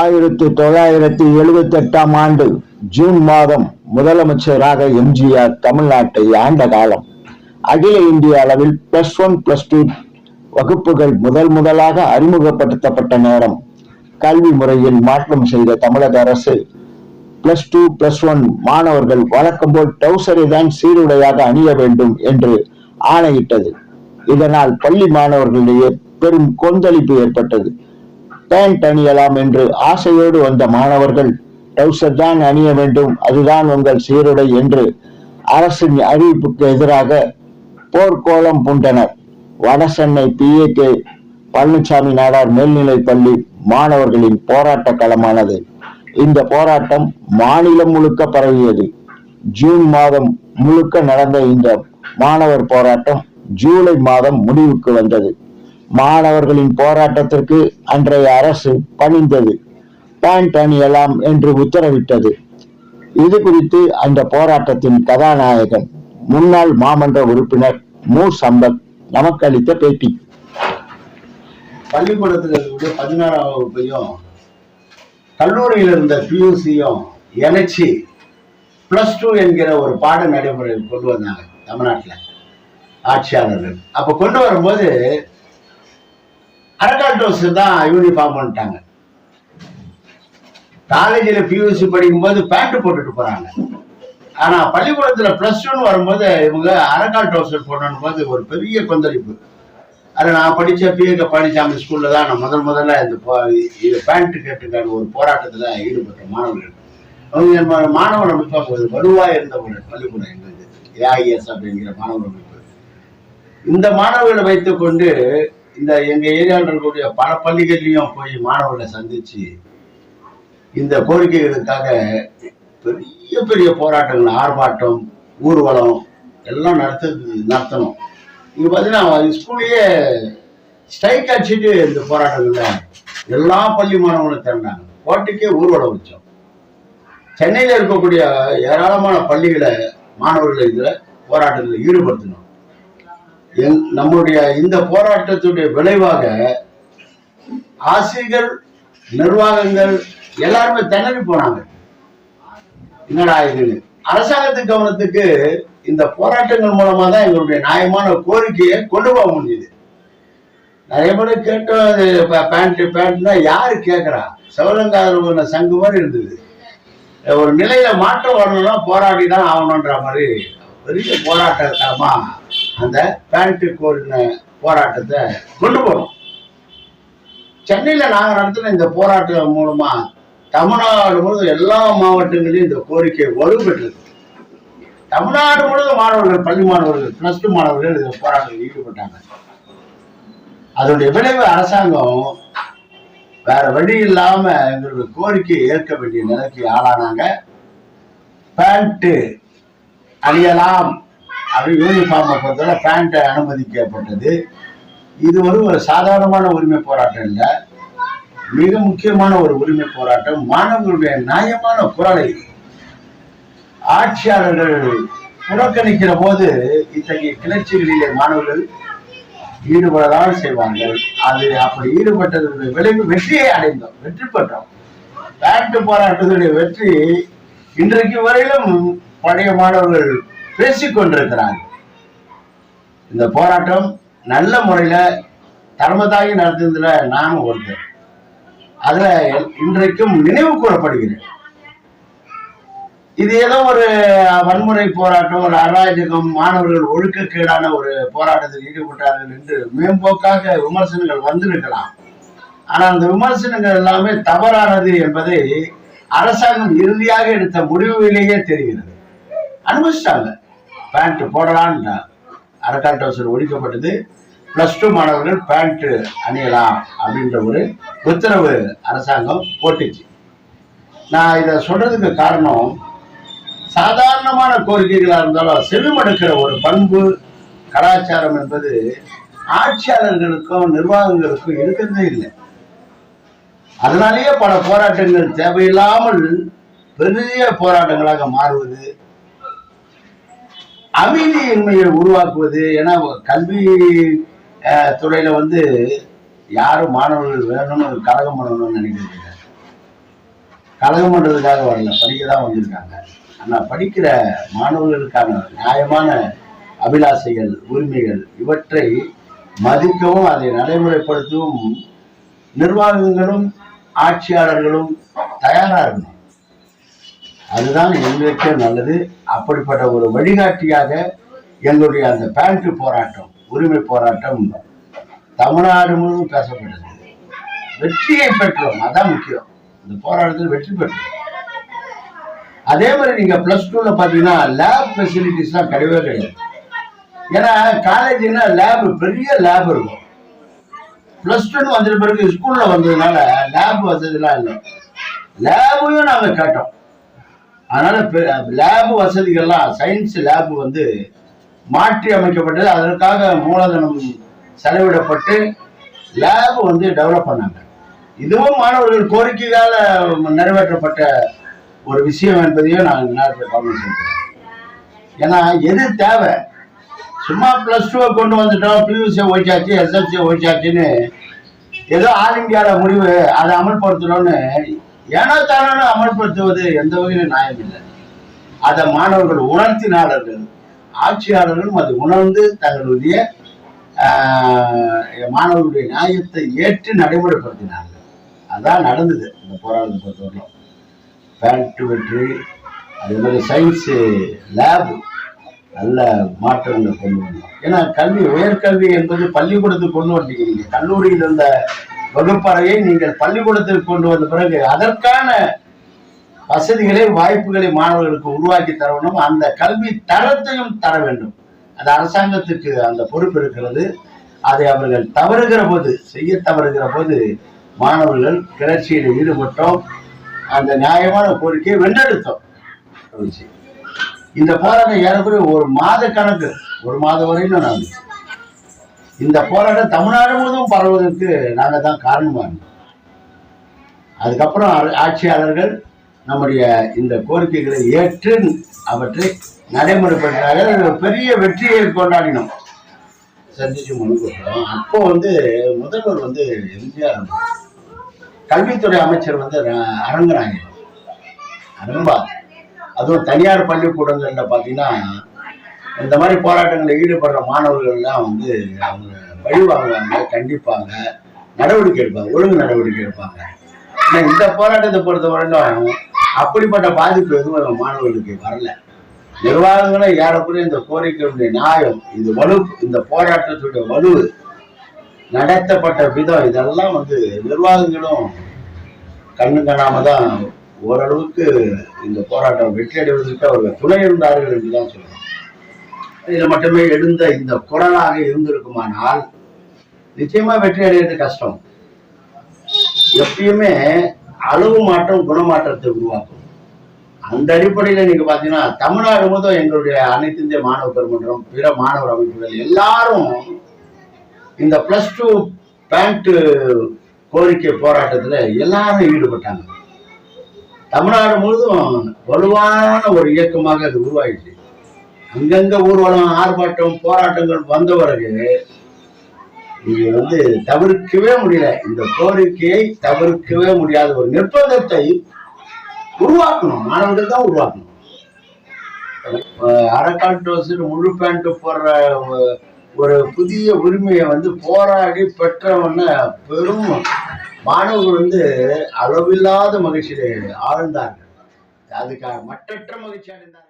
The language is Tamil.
ஆயிரத்தி தொள்ளாயிரத்தி எழுபத்தி எட்டாம் ஆண்டு ஜூன் மாதம் முதலமைச்சராக எம்ஜிஆர் தமிழ்நாட்டை ஆண்ட காலம். அகில இந்திய அளவில் பிளஸ் ஒன் பிளஸ் டூ வகுப்புகள் முதல் முதலாக அறிமுகப்படுத்தப்பட்ட நேரம். கல்வி முறையில் மாற்றம் செய்த தமிழக அரசு பிளஸ் டூ பிளஸ் ஒன் மாணவர்கள் வழக்கம் போல் டவுசரை தான் சீருடையாக அணிய வேண்டும் என்று ஆணையிட்டது. இதனால் பள்ளி மாணவர்களிடையே பெரும் கொந்தளிப்பு ஏற்பட்டது. பேண்ட் அணியலாம் என்று ஆசையோடு வந்த மாணவர்கள் டவுசர் தான் அணிய வேண்டும் அதுதான் உங்கள் சீருடை என்று அரசின் அறிவிப்புக்கு எதிராக போர்க்கோளம் பூண்டனர். Vadachennai P A K Palanisamy Nadar மேல்நிலைப் பள்ளி மாணவர்களின் போராட்ட களமானது. இந்த போராட்டம் மாநிலம் முழுக்க பரவியது. ஜூன் மாதம் முழுக்க நடந்த இந்த மாணவர் போராட்டம் ஜூலை மாதம் முடிவுக்கு வந்தது. மாணவர்களின் போராட்டத்திற்கு அன்றைய அரசு பணிந்தது. பேண்ட் அணியலாம் என்று உத்தரவிட்டது. இது குறித்து அந்த போராட்டத்தின் கதாநாயகன் முன்னாள் மாமன்ற உறுப்பினர் மு. சம்பத் நமக்கு அளித்த பேட்டி. பள்ளிக்கூடத்தில் இருக்கக்கூடிய பதினாறாம் வகுப்பையும் கல்லூரியில் இருந்த பியூசியும் இணைச்சி ப்ளஸ் டூ என்கிற ஒரு பாட நடைமுறையில் கொண்டு வந்தாங்க தமிழ்நாட்டில் ஆட்சியாளர்கள். அப்போ கொண்டு வரும்போது அரக்கால் டோஸ் தான் யூனிஃபார்ம் பண்ணிட்டாங்க. காலேஜில் பியூசி படிக்கும்போது பேண்ட் போட்டுட்டு போறாங்க. ஆனா பள்ளிக்கூடத்துல பிளஸ் டூன்னு வரும்போது இவங்க அரக்கால் டவுசர் போடணும் போது ஒரு பெரிய கொந்தளிப்பு. அது நான் படிச்ச பிஏக பழனிசாமி ஸ்கூல்ல தான் நான் முதல் முதல்ல இந்த இது பேண்ட் கேட்டுக்கான ஒரு போராட்டத்துல ஈடுபட்ட மாணவர்கள். அவங்க என் மாணவர் அமைப்பு அப்போது வலுவாக இருந்த ஒரு பள்ளிக்கூடம் எங்களுக்கு. ஏஐஎஸ் அப்படிங்கிற மாணவர் அமைப்பு. இந்த மாணவர்களை வைத்துக்கொண்டு இந்த எங்க ஏரியாவில் இருக்கக்கூடிய பல பள்ளிகள்லையும் போய் மாணவர்களை சந்திச்சு இந்த கோரிக்கைகளுக்காக பெரிய பெரிய போராட்டங்கள் ஆர்ப்பாட்டம் ஊர்வலம் எல்லாம் நடத்து நடத்தணும். இது பார்த்தீங்கன்னா ஸ்கூல்லையே ஸ்ட்ரைக் அடிச்சுட்டு இந்த போராட்டங்கள்ல எல்லா பள்ளி மாணவர்களும் திறந்தாங்க கோட்டைக்கே ஊர்வலம் வச்சோம். சென்னையில் இருக்கக்கூடிய ஏராளமான பள்ளிகளை மாணவர்களை இதில் போராட்டத்தில் ஈடுபடுத்தணும் எங் நம்முடைய இந்த போராட்டத்துடைய விளைவாக ஆசிரியர்கள் நிர்வாகங்கள் எல்லாருமே திணறி போனாங்க. என்னடா இதுன்னு. அரசாங்கத்து கவனத்துக்கு இந்த போராட்டங்கள் மூலமா தான் எங்களுடைய நியாயமான கோரிக்கையை கொண்டு போக முடியுது. நிறைய பேர் கேட்டோம் அது பேண்ட் பேண்ட்னா யாரு கேட்கறா சிவகங்காத சங்கு மாதிரி இருந்தது. ஒரு நிலையில மாற்றம் வரணும்னா போராடி தான் ஆகணுன்ற மாதிரி. பெரிய போராட்டமா அந்த பேண்ட்டு கோரின போராட்டத்தை கொண்டு போனோம். சென்னையில் நாங்கள் நடத்தின இந்த போராட்டம் மூலமா தமிழ்நாடு முழுவதும் எல்லா மாவட்டங்களிலும் இந்த கோரிக்கை வலுப்பெற்றது. தமிழ்நாடு முழுவதும் மாணவர்கள் பள்ளி மாணவர்கள் பிளஸ் டூ மாணவர்கள் இந்த போராட்டத்தில் ஈடுபட்டாங்க. அதனுடைய விளைவு அரசாங்கம் வேற வழி இல்லாம எங்களுடைய கோரிக்கையை ஏற்க வேண்டிய நிலைக்கு ஆளானாங்க. பேண்ட்டு அணியலாம். அப்படி யூனிஃபார்மை பொறுத்தவரை பேண்ட்டை அனுமதிக்கப்பட்டது. இது ஒரு ஒரு சாதாரணமான உரிமை போராட்டம் இல்லை. மிக முக்கியமான ஒரு உரிமை போராட்டம். மாணவர்களுடைய நியாயமான குரலை ஆட்சியாளர்கள் புறக்கணிக்கிற போது இத்தகைய கிளர்ச்சிகளிலே மாணவர்கள் ஈடுபடதான் செய்வார்கள். அது அப்படி ஈடுபட்டதனுடைய விளைவு வெற்றியை அடைந்தோம். வெற்றி பெற்றோம். பேண்ட் போராட்டத்துடைய வெற்றி இன்றைக்கு வரையிலும் பழைய மாணவர்கள் பேசிக்கொண்டிருக்கிறாங்க இந்த போராட்டம் நல்ல முறையில தலைமதாகி நடத்துனதுல நானும் ஒருத்தர் அதுல இன்றைக்கும் நினைவு கூறப்படுகிறேன் இது ஏதோ ஒரு வன்முறை போராட்டம் ஒரு அராஜகம் மாணவர்கள் ஒழுக்கக்கேடான ஒரு போராட்டத்தில் ஈடுபட்டார்கள் என்று மேம்போக்காக விமர்சனங்கள் வந்திருக்கலாம். ஆனா அந்த விமர்சனங்கள் எல்லாமே தவறானது என்பதை அரசாங்கம் இறுதியாக எடுத்த முடிவிலேயே தெரிகிறது. அனுபவிச்சிட்டாங்க. பேண்ட் போடலான்னு அரக்கால் டவுசர் ஒழிக்கப்பட்டது. பிளஸ் டூ மாணவர்கள் பேண்ட் அணியலாம் அப்படின்ற ஒரு உத்தரவு அரசாங்கம் போட்டுச்சு. நான் இதை சொல்றதுக்கு காரணம் சாதாரணமான கோரிக்கைகளாக இருந்தாலும் செவிமடுக்கிற ஒரு பண்பு கலாச்சாரம் என்பது ஆட்சியாளர்களுக்கும் நிர்வாகங்களுக்கும் இருக்கிறதே இல்லை. அதனாலேயே பல போராட்டங்கள் தேவையில்லாமல் பெரிய போராட்டங்களாக மாறுவது அமைதியின்மையை உருவாக்குவது. ஏன்னா கல்வி அஹ், துறையில வந்து யாரும் மாணவர்கள் வேணும்னு கழகம் பண்ணணும்னு நினைக்கிறது கழகம் பண்ணுறதுக்காக பண்றதுக்காக வரல. படிக்க தான் வந்திருக்காங்க. ஆனா படிக்கிற மாணவர்களுக்கான நியாயமான அபிலாசைகள் உரிமைகள் இவற்றை மதிக்கவும் அதை நடைமுறைப்படுத்தவும் நிர்வாகங்களும் ஆட்சியாளர்களும் தயாரா இருக்கணும். அதுதான் எங்களுக்கே நல்லது. அப்படிப்பட்ட ஒரு வழிகாட்டியாக எங்களுடைய அந்த பேண்ட் போராட்டம் உரிமை போராட்டம் தமிழ்நாடு முழுவதும் பேசப்பட்டது. வெற்றியை பெற்றோம். அதான் முக்கியம். இந்த போராட்டத்தில் வெற்றி பெற்றோம். அதே மாதிரி நீங்க பிளஸ் டூல பாத்தீங்கன்னா லேப் ஃபெசிலிட்டிஸ்லாம் கிடையவே கிடையாது. ஏன்னா காலேஜ்னா லேப் பெரிய லேப் இருக்கும். பிளஸ் டூன்னு வந்த பிறகு ஸ்கூல்ல வந்ததுனால லேப் வசதிலாம் இல்லை. லேபையும் நாங்கள் கேட்டோம். அதனால லேப் வசதிகள்லாம் சயின்ஸ் லேப் வந்து மாற்றி அமைக்கப்பட்டது. அதற்காக மூலதனம் செலவிடப்பட்டு லேப் வந்து டெவலப் பண்ணாங்க. இதுவும் மாணவர்கள் கோரிக்கையால் நிறைவேற்றப்பட்ட ஒரு விஷயம் என்பதையும் நான் நேரத்தில் கவனம் ஏன்னா எது தேவை? சும்மா ப்ளஸ் டூவை கொண்டு வந்துட்டோம். பியூசியை ஒழிச்சாச்சு எஸ்எல்சியை ஒழிச்சாச்சுன்னு ஏதோ ஆல் இந்தியாவில் முடிவு அதை அமல்படுத்தணும்னு ஏனோ தானோ அமல்படுத்துவது எந்த வகையிலும் நியாயம் இல்லை அதை மாணவர்கள் உணர்த்தினார்கள். ஆட்சியாளர்களும் அது உணர்ந்து தங்களுடைய ஆஹ், மாணவர்களுடைய நியாயத்தை ஏற்று நடைமுறைப்படுத்தினார்கள். அதான் நடந்தது இந்த போராட்டத்தை பொறுத்தவரைக்கும் பேண்ட் வெற்றி அதே மாதிரி சயின்ஸு லேபு நல்ல மாற்றங்களை கொண்டு வந்தோம். ஏன்னா கல்வி உயர்கல்வி என்பது பள்ளிக்கூடத்துக்கு கொண்டு வந்தீங்க நீங்க கல்லூரியில் இருந்த வகுப்பறையை நீங்கள் பள்ளிக்கூடத்திற்கு கொண்டு வந்த பிறகு அதற்கான வசதிகளை வாய்ப்புகளை மாணவர்களுக்கு உருவாக்கி தர வேண்டும். அந்த கல்வி தரத்தையும் தர வேண்டும். அது அரசாங்கத்துக்கு அந்த பொறுப்பு இருக்கிறது. அதை அவர்கள் தவறுகிற போது செய்ய தவறுகிற போது மாணவர்கள் கிளர்ச்சியில் ஈடுபட்டோம். அந்த நியாயமான கோரிக்கையை வென்றெடுத்தோம். இந்த போராட்டம் ஏறக்குறைய ஒரு மாத கணக்கு. ஒரு மாதம் வரையிலும் நான் இந்த போராட்டம் தமிழ்நாடு முழுவதும் பரவுவதற்கு நாங்கள் தான் காரணமாக இருந்தோம் அதுக்கப்புறம் ஆட்சியாளர்கள் நம்முடைய இந்த கோரிக்கைகளை ஏற்று அவற்றை நடைமுறைப்படுத்தினார்கள். பெரிய வெற்றியை கொண்டாடினோம். சந்திச்சு மனு கொடுத்தோம் அப்போ வந்து முதல்வர் வந்து எம்ஜிஆர் கல்வித்துறை அமைச்சர் வந்து அரங்கநாயகம் அரம்பா அதுவும் தனியார் பள்ளிக்கூடங்கள்ல பார்த்தீங்கன்னா இந்த மாதிரி போராட்டங்களில் ஈடுபடுற மாணவர்கள் எல்லாம் வந்து அவங்க வழிவாங்குவாங்க கண்டிப்பாங்க. நடவடிக்கை எடுப்பாங்க ஒழுங்கு நடவடிக்கை எடுப்பாங்க. ஆனால் இந்த போராட்டத்தை பொறுத்த வரைக்கும் அப்படிப்பட்ட பாதிப்பு எதுவும் மாணவர்களுக்கு வரல. நிர்வாகங்களும் ஏறக்குறைய இந்த கோரிக்கையுடைய நியாயம் இந்த வலு இந்த போராட்டத்துடைய வலு நடத்தப்பட்ட விதம் இதெல்லாம் வந்து நிர்வாகங்களும் கண்ணு காணாம தான் ஓரளவுக்கு இந்த போராட்டம் வெற்றி அடைவதற்கு அவர்கள் துணை இருந்தார்கள் என்று தான் சொல்லணும். இதில் மட்டுமே எழுந்த இந்த குரலாக இருந்திருக்குமானால் நிச்சயமா வெற்றி அடைகிறது கஷ்டம். எப்பயுமே அளவு மாற்றம் குணமாற்றத்தை உருவாக்கும். அந்த அடிப்படையில் நீங்க பாத்தீங்கன்னா தமிழ்நாடு முதல் எங்களுடைய அனைத்து இந்திய மாணவ பெருமன்றம் பிற மாணவர் அமைப்புகள் எல்லாரும் இந்த பிளஸ் டூ பேண்ட் கோரிக்கை போராட்டத்துல எல்லாரும் ஈடுபட்டாங்க. தமிழ்நாடு முழுவதும் வலுவான ஒரு இயக்கமாக அது உருவாயிடுச்சு. அங்கங்க ஊர்வலம் ஆர்ப்பாட்டம் போராட்டங்கள் வந்த பிறகு நீங்க வந்து தவிர்க்கவே முடியல. இந்த கோரிக்கையை தவிர்க்கவே முடியாத ஒரு நிர்பந்தத்தை உருவாக்கணும். மாணவர்கள் தான் உருவாக்கணும். அரைக்கால் முழு பேண்ட் போடுற ஒரு புதிய உரிமையை வந்து போராடி பெற்றவன பெரும் மாணவர்கள் வந்து அளவில்லாத மகிழ்ச்சியில ஆழ்ந்தார்கள். அதுக்காக மற்றற்ற மகிழ்ச்சி அடைந்தார்கள்.